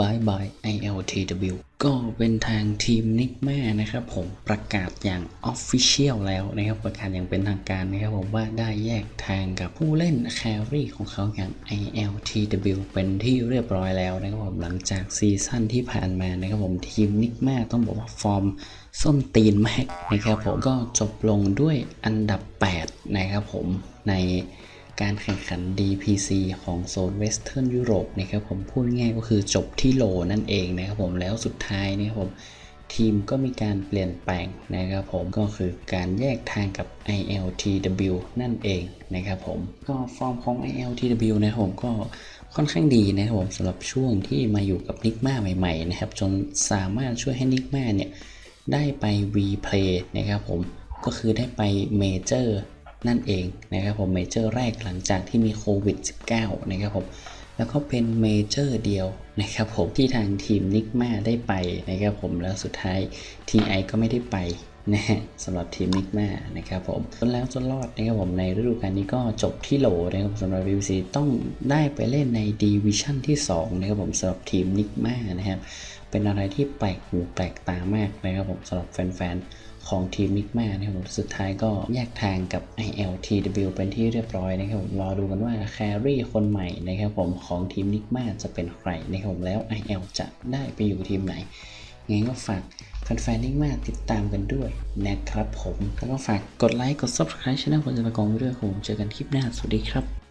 บายบาย ILTW ก็เป็นทางทีมนิกแม่นะครับผมประกาศอย่าง Official แล้วนะครับประกาศอย่างเป็นทางการนะครับผมว่าได้แยกทางกับผู้เล่นแครี่ของเขาอย่าง ILTW เป็นที่เรียบร้อยแล้วนะครับผมหลังจากซีซั่นที่ผ่านมานะครับผมทีมนิกแม่ต้องบอกว่าฟอร์มส้นตีนมากนะครับผมก็จบลงด้วยอันดับ 8 นะครับผมใน การแข่งขัน DPC ของโซนเวสเทิร์นยุโรปนะครับผมพูดง่ายก็คือจบที่โลนั่นเองนะครับผมแล้วสุดท้ายนะครับผมทีมก็มีการเปลี่ยนแปลงนะครับผมก็คือการแยกทางกับ ILTW นั่นเองนะครับผมก็ฟอร์มของ ILTW นะครับผมก็ค่อนข้างดีนะครับผมสำหรับช่วงที่มาอยู่กับนิกมาใหม่ๆนะครับจนสามารถช่วยให้นิกมาเนี่ยได้ไป V-Play นะครับผมก็คือได้ไปเมเจอร์ นั่นเองนะครับผมเมเจอร์แรกหลังจากที่มีโควิด -19 นะครับผมแล้วก็เป็นเมเจอร์เดียวนะครับผมที่ทางทีมนิกมาได้ไปนะครับผมแล้วสุดท้าย TI ก็ไม่ได้ไปนะฮะสำหรับทีมนิกมานะครับผมจนแล้วจนรอดนะครับผมในฤดูกาลนี้ก็จบที่โหลนะครับสำหรับ VC ต้องได้ไปเล่นในดีวิชั่นที่ 2 นะครับผมสำหรับทีมนิกมานะครับเป็นอะไรที่แปลกหูแปลกตามากนะครับผมสำหรับแฟนๆ ของทีมนิกมานะครับผมสุดท้ายก็แยกทางกับ ILTW เป็นที่เรียบร้อยนะครับผมรอดูกันว่าแครี่คนใหม่นะครับผมของทีมนิกมาจะเป็นใครนะครับผมแล้ว IL จะได้ไปอยู่ทีมไหนงั้นก็ฝากแฟนๆนิกมาติดตามกันด้วยนะครับผมแล้วก็ฝากกดไลค์กด subscribe ช่องคนจะประกองด้วยครับผมเจอกันคลิปหน้าสวัสดีครับ